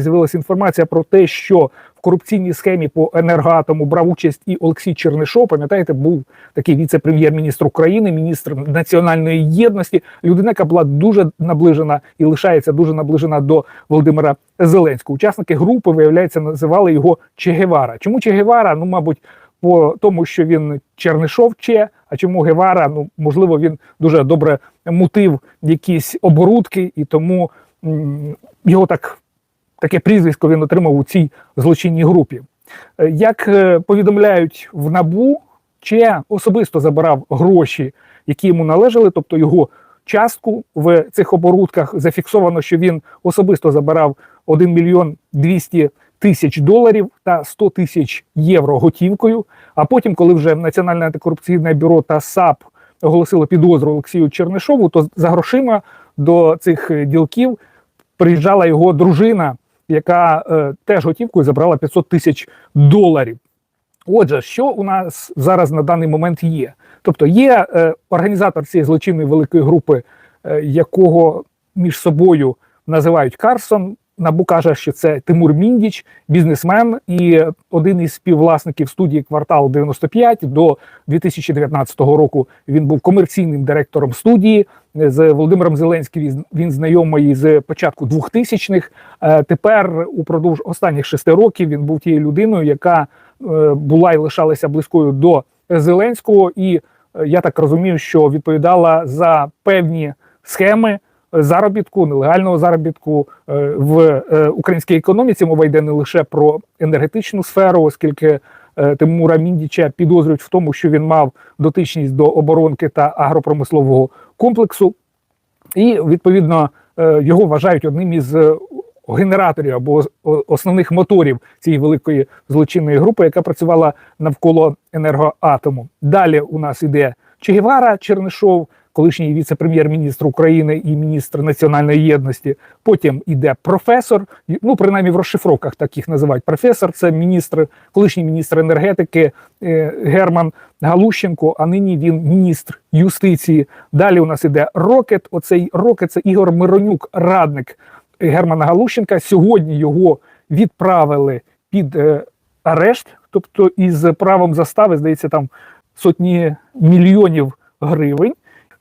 з'явилася інформація про те, що в корупційній схемі по енергоатому брав участь і Олексій Чернишов. Пам'ятаєте, був такий віце-прем'єр-міністр України, міністр національної єдності, людина, яка була дуже наближена і лишається дуже наближена до Володимира Зеленського. Учасники групи, виявляється, називали його Че Гевара. Чому Че Гевара? Ну, мабуть, по тому, що він Чернишов Че, а чому Гевара? Ну, можливо, він дуже добре мутив якісь оборудки, і тому його так таке прізвисько він отримав у цій злочинній групі. Е, Як е, повідомляють в НАБУ, Че особисто забирав гроші, які йому належали, тобто його частку в цих оборудках. Зафіксовано, що він особисто забирав 1 мільйон 200 тисяч доларів та 100 тисяч євро готівкою. А потім, коли вже Національне антикорупційне бюро та САП оголосило підозру Олексію Чернишову, то за грошима до цих е, ділків приїжджала його дружина, яка е, теж готівкою забрала 500 тисяч доларів. Отже, що у нас зараз на даний момент є? Тобто є е, організатор цієї злочинної великої групи, е, якого між собою називають Карсон. Набу каже, що це Тимур Міндіч, бізнесмен і один із співвласників студії Квартал 95 до 2019 року. Він був комерційним директором студії з Володимиром Зеленським. Він- знайомий з початку 2000-х. Е, Тепер упродовж останніх шести років він був тією людиною, яка е, була і лишалася близькою до Зеленського, і е, я так розумію, що відповідала за певні схеми заробітку, нелегального заробітку е, в е, українській економіці. Мова йде не лише про енергетичну сферу, оскільки е, Тимура Міндіча підозрюють в тому, що він мав дотичність до оборонки та агропромислового комплексу, і відповідно його вважають одним із генераторів або основних моторів цієї великої злочинної групи, яка працювала навколо енергоатому. Далі у нас іде Че Гевара Чернишов, колишній віце-прем'єр-міністр України і міністр національної єдності. Потім іде професор. Ну принаймні в розшифровках так їх називають. Професор це міністр, колишній міністр енергетики е, Герман Галущенко. А нині він міністр юстиції. Далі у нас іде Рокет. Оцей Рокет це Ігор Миронюк, радник Германа Галущенка. Сьогодні його відправили під е, арешт, тобто із правом застави, здається, там сотні мільйонів гривень.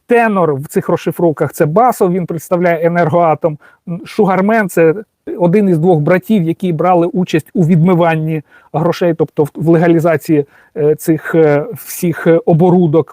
Тенор в цих розшифровках це Басов, він представляє енергоатом. Шугармен це один із двох братів, які брали участь у відмиванні грошей, тобто в- легалізації е, цих е, всіх е, оборудок.